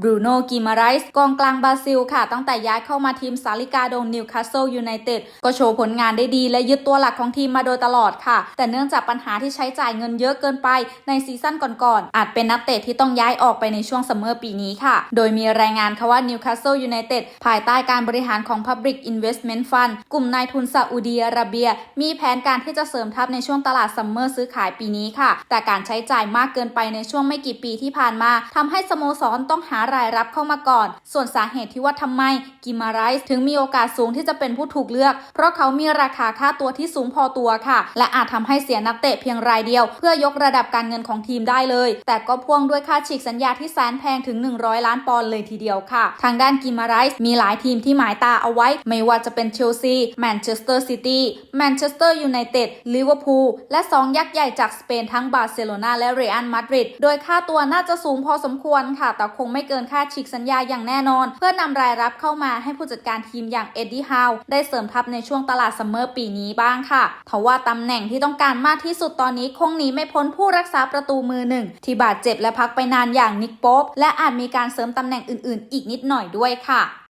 บรูโน่กิมาไรส์กองกลางบราซิลค่ะ ตั้งแต่ย้ายเข้ามาทีมสาลิกาโดนนิวคาสเซิลยูไนเต็ดก็โชว์ผลงานได้ดีและยึดตัวหลักของทีมมาโดยตลอดค่ะ แต่เนื่องจากปัญหาที่ใช้จ่ายเงินเยอะเกินไปในซีซั่นก่อนๆอาจเป็นนักเตะที่ต้องย้ายออกไปในช่วงซัมเมอร์ปีนี้ค่ะ โดยมีรายงานค่ะว่านิวคาสเซิลยูไนเต็ดภายใต้การบริหารของ Public Investment Fund กลุ่มนายทุนซาอุดีอาระเบีย มีแผนการที่จะเสริมทัพในช่วงตลาดซัมเมอร์ซื้อขายปีนี้ค่ะ แต่การใช้จ่ายมากเกินไปในช่วงไม่กี่ปีที่ผ่านมาทำให้สโมสรต้องหารายรับเข้ามาก่อน ส่วนสาเหตุที่ว่าทำไมกิมาไรส์ถึงมีโอกาสสูงที่จะเป็นผู้ถูกเลือก เพราะเขามีราคาค่าตัวที่สูงพอตัวค่ะ และอาจทำให้เสียนักเตะเพียงรายเดียว เพื่อยกระดับการเงินของทีมได้เลย แต่ก็พ่วงด้วยค่าฉีกสัญญาที่แสนแพงถึง 100 ล้านปอนด์เลยทีเดียวค่ะ ทางด้านกิมาไรส์มีหลายทีมที่หมายตาเอาไว้ ไม่ว่าจะเป็นเชลซีแมนเชสเตอร์ซิตี้แมนเชสเตอร์ยูไนเต็ดลิเวอร์พูลและสองยักษ์ใหญ่จากสเปนทั้งบาร์เซโลนาและเรอัลมาดริดโดยค่าตัวน่าจะสูงพอสมควรค่ะแต่คงไม่เกินค่าฉีกสัญญาอย่างแน่นอน เพื่อนำรายรับเข้ามาให้ผู้จัดการทีมอย่างเอ็ดดี้ฮาวได้เสริมทัพในช่วงตลาดซัมเมอร์ปีนี้บ้างค่ะทว่าตำแหน่งที่ต้องการมากที่สุดตอนนี้คงหนีไม่พ้นผู้รักษาประตูมือหนึ่งที่บาดเจ็บและพักไปนานอย่างนิกโป๊ปและอาจมีการเสริมตำแหน่งอื่น ๆ อีกนิดหน่อยด้วยค่ะ